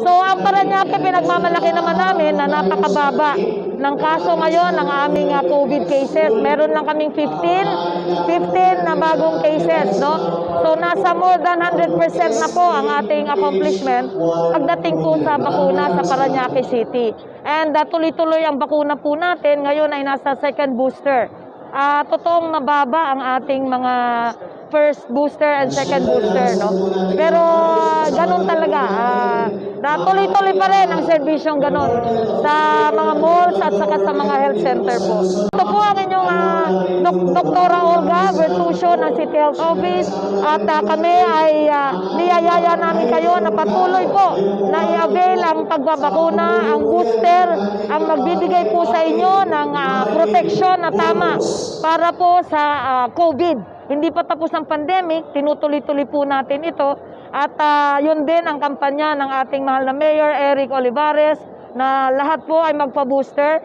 So ang Paranaque, pinagmamalaki naman namin na napakababa ng kaso ngayon ng aming ah, COVID cases. Meron lang kaming 15, 15 na bagong cases, no? So nasa more than 100% na po ang ating accomplishment pagdating po sa bakuna sa Paranaque City. And ah, tuloy-tuloy ang bakuna po natin. Ngayon ay nasa second booster. Ah, totoong nababa ang ating mga first booster and second booster, no? Pero. Tuloy-tuloy pa rin ang serbisyong ganun sa mga malls at saka sa mga health center po. Ito po ang inyong ah, Dok- Doktora Olga Bertuccio ng City Health Office at ah, kami ay ah, niyayaya namin kayo na patuloy po na i-avail ang pagbabakuna, ang booster, ang magbibigay po sa inyo ng ah, proteksyon na tama para po sa ah, COVID. Hindi pa tapos ang pandemic, tinutuloy-tuloy po natin ito. At ah, yun din ang kampanya ng ating mahal na Mayor Eric Olivares na lahat po ay magpa-booster